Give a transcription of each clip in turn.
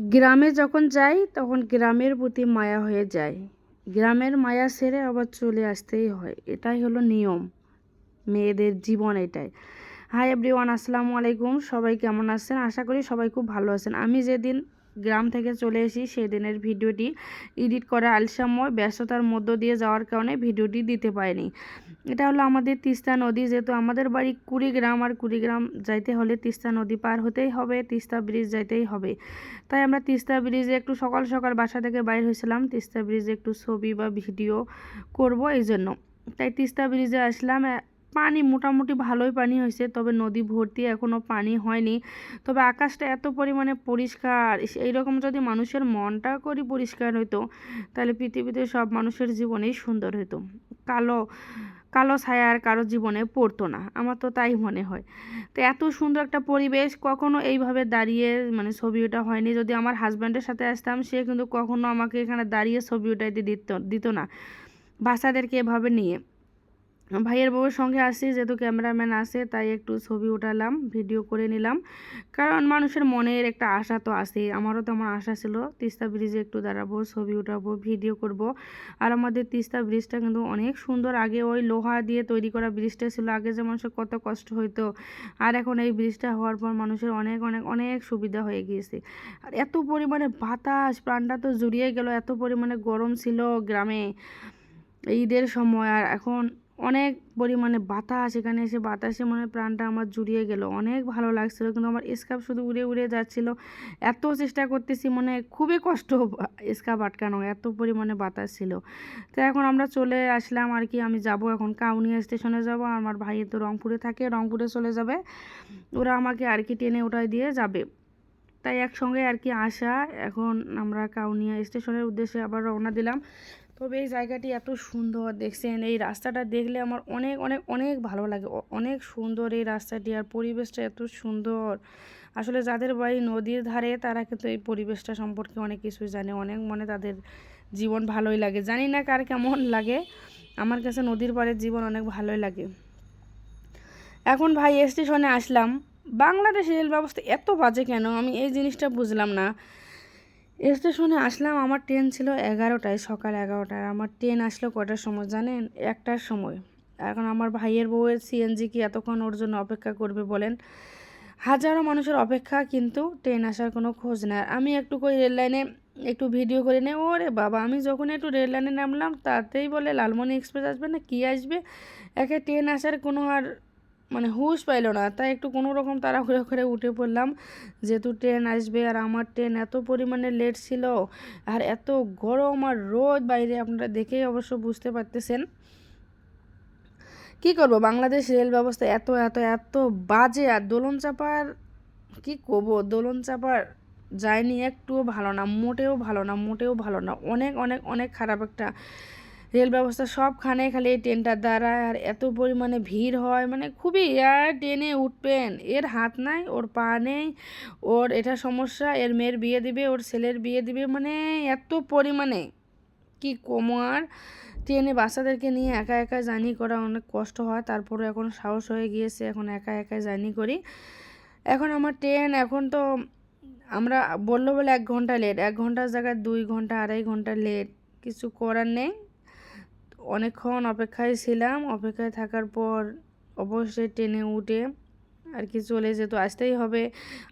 গ্রামে যখন যাই, তখন গ্রামের প্রতি মায়া হয়ে যায়। গ্রামের মায়া সেরে আবার চলে আসতেই হয়। এটাই হলো নিয়ম। মেয়েদের জীবন এটাই। হাই এভরিওয়ান আসসালামু আলাইকুম। সবাই কেমন আছেন? আশা করি সবাই খুব ভালো আছেন। আমি যেদিন গ্রাম থেকে চলে এসি সেদিনের ভিডিওটি। এডিট করা আলসাময় ব্যস্ততার মধ্য দিয়ে যাওয়ার কারণে ভিডিওটি দিতে পারিনি। এটা হলো আমাদের তিস্তা নদী, যেহেতু আমাদের বাড়ি কুড়িগ্রাম, আর কুড়িগ্রাম যাইতে হলে তিস্তা নদী পার হতেই হবে, তিস্তা ব্রিজ যাইতেই হবে। তাই আমরা তিস্তা ব্রিজে একটু সকাল সকাল বাসা থেকে বাইর হয়েছিলাম। তিস্তা ব্রিজে একটু ছবি বা ভিডিও করব এই জন্য। তাই তিস্তা ব্রিজে আসলাম পানি মোটামুটি ভালোই পানি হয়েছে, তবে নদী ভর্তি এখনও পানি হয়নি। তবে আকাশটা এত পরিমাণে পরিষ্কার এইরকম যদি মানুষের মনটা করি পরিষ্কার হইতো, তাহলে পৃথিবীতে সব মানুষের জীবনেই সুন্দর হতো কালো কালো ছায়া আর কারও জীবনে পড়তো না, আমার তো তাই মনে হয়। তো এত সুন্দর একটা পরিবেশ, কখনো এইভাবে দাঁড়িয়ে মানে ছবি ওটা হয়নি। যদি আমার হাজব্যান্ডের সাথে আসতাম, সে কিন্তু কখনো আমাকে এখানে দাঁড়িয়ে ছবি ওটাইতে দিত দিত না। বাচ্চাদেরকে এভাবে নিয়ে। ভাইয়ের বউয়ের সঙ্গে আসি যেহেতু ক্যামেরাম্যান আসে তাই একটু ছবি উঠালাম, ভিডিও করে নিলাম। কারণ মানুষের মনের একটা আশা তো আসে আমারও তো আমার আশা ছিল। তিস্তা ব্রিজে একটু দাঁড়াবো, ছবি উঠাবো, ভিডিও করব। আর আমাদের তিস্তা ব্রিজটা কিন্তু অনেক সুন্দর, আগে ওই লোহা দিয়ে তৈরি করা ব্রিজটা ছিল, আগে যে মানুষের কত কষ্ট হইতো, আর এখন এই ব্রিজটা হওয়ার পর মানুষের অনেক অনেক অনেক সুবিধা হয়ে গিয়েছে। আর এত পরিমাণে বাতাস, প্রাণটা তো জুড়িয়ে গেল, এত পরিমাণে গরম ছিল গ্রামে, ঈদের সময়, আর এখন অনেক পরিমাণে বাতাস, এখানে এসে বাতাসে মনে প্রাণটা আমার জুড়িয়ে গেল। অনেক ভালো লাগছিল, কিন্তু আমার স্কার্ফ শুধু উড়ে উড়ে যাচ্ছিল। এত চেষ্টা করতেছি মানে খুবই কষ্ট স্কার্ফ আটকানো, এত পরিমাণে বাতাস ছিল। তো এখন আমরা চলে আসলাম আর কি, আমি যাব এখন কাউনিয়া স্টেশনে যাব। আমার ভাই তো রংপুরে থাকে, রংপুরে চলে যাবে। ওরা আমাকে আর কি টেনে ওঠাই দিয়ে যাবে। তাই একসঙ্গে আর কি আসা। এখন আমরা কাউনিয়া স্টেশনের উদ্দেশ্যে আবার রওনা দিলাম। তবে এই জায়গাটি এত সুন্দর, দেখছেন? এই রাস্তাটা দেখলে আমার অনেক অনেক অনেক ভালো লাগে। অনেক সুন্দর এই রাস্তাটি আর পরিবেশটা এত সুন্দর। আসলে যাদের বাড়ি নদীর ধারে, তারা কিন্তু এই পরিবেশটা সম্পর্কে অনেক কিছুই জানে। অনেক মনে তাদের জীবন ভালোই লাগে। জানি না কার কেমন লাগে। আমার কাছে নদীর পাড়ের জীবন অনেক ভালোই লাগে। এখন ভাই স্টেশনে আসলাম। বাংলাদেশ রেল ব্যবস্থা এত বাজে কেন? আমি এই জিনিসটা বুঝলাম না। স্টেশনে আসলাম, আমার ট্রেন ছিল এগারোটায়, সকাল এগারোটায়। আমার ট্রেন আসলো কটার সময় জানেন? একটার সময়। এখন আমার ভাইয়ের বউয়ের সিএনজি কি এতক্ষণ ওর জন্য অপেক্ষা করবে বলেন? হাজারো মানুষের অপেক্ষা, কিন্তু ট্রেন আসার কোনো খোঁজ নেই। আমি একটু করে রেল লাইনে একটু ভিডিও করে নেই। ওরে বাবা, আমি যখন একটু রেল লাইনে নামলাম, তাতেই বলে লালমনি এক্সপ্রেস আসবে না, কী আসবে? একে ট্রেন আসার কোনো আর মানে হুশ পাইল না। তাই একটু কোনো রকম তাড়াহুড়ো করে উঠে পড়লাম যেহেতু ট্রেন আসবে আর আমার ট্রেন এত পরিমাণে লেট ছিল আর এত গরম আর রোদ বাইরে আপনারা দেখেই অবশ্য বুঝতে পারতেছেন। কি করব? বাংলাদেশ রেল ব্যবস্থা এত এত এত বাজে আর দোলন চাপার কি করব? দোলন চাপার যায়নি, একটুও ভালো না, মোটেও ভালো না, মোটেও ভালো না। অনেক অনেক অনেক খারাপ একটা রেল ব্যবস্থা সবখানে খালি এই ট্রেনটার দ্বারা আর এত পরিমাণে ভিড় হয় মানে খুবই আর ট্রেনে উঠবেন। এর হাত নাই, ওর পা নেই, ওর এটা সমস্যা, এর মেয়ের বিয়ে দিবে, ওর ছেলের বিয়ে দিবে মানে এত পরিমাণে। কি কমার ট্রেনে বাচ্চাদেরকে নিয়ে একা একা জার্নি করা অনেক কষ্ট হয় তারপরে এখন সাহস হয়ে গিয়েছে, এখন একা একা জার্নি করি। এখন আমার ট্রেন, এখন তো আমরা বলল বলে এক ঘণ্টা লেট এক ঘণ্টার জায়গায় দুই ঘণ্টা, আড়াই ঘণ্টা লেট কিছু করার নেই। অনেকক্ষণ অপেক্ষায় ছিলাম। অপেক্ষায় থাকার পর অবশ্যই ট্রেনে উঠে আর কি চলে যেত। আসতেই হবে।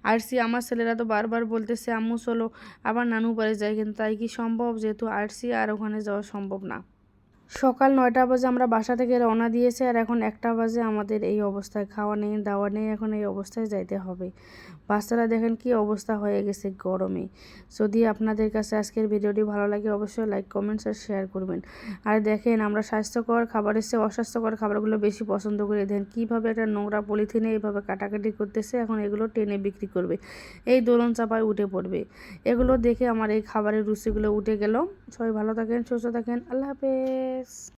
আরসি আমার ছেলেরা তো বারবার বলতেছে, আম্মু চলো, আবার নানু পারে যায়। কিন্তু তাই কি সম্ভব? যেহেতু আরসি আর ওখানে যাওয়া সম্ভব না। সকাল নয়টা বাজে আমরা বাসা থেকে রওনা দিয়েছি আর এখন একটা বাজে আমাদের এই অবস্থায়। খাওয়া নেই, দাওয়া নেই, এখন এই অবস্থায় যাইতে হবে। বাচ্চারা দেখেন কি অবস্থা হয়ে গেছে গরমে। যদি আপনাদের কাছে আজকের ভিডিওটি ভালো লাগে, অবশ্যই লাইক, কমেন্টস আর শেয়ার করবেন। আর দেখেন, আমরা স্বাস্থ্যকর খাবারের চেয়ে অস্বাস্থ্যকর খাবারগুলো বেশি পছন্দ করে। দেন কীভাবে একটা নোংরা পলিথিনে এইভাবে কাটাকাটি করতেছে, এখন এগুলো টেনে বিক্রি করবে। এই দোলন চাপায় উঠে পড়বে। এগুলো দেখে আমার এই খাবারের রুচিগুলো উঠে গেল। সবাই ভালো থাকেন, সুস্থ থাকেন। আল্লাহ হাফেজ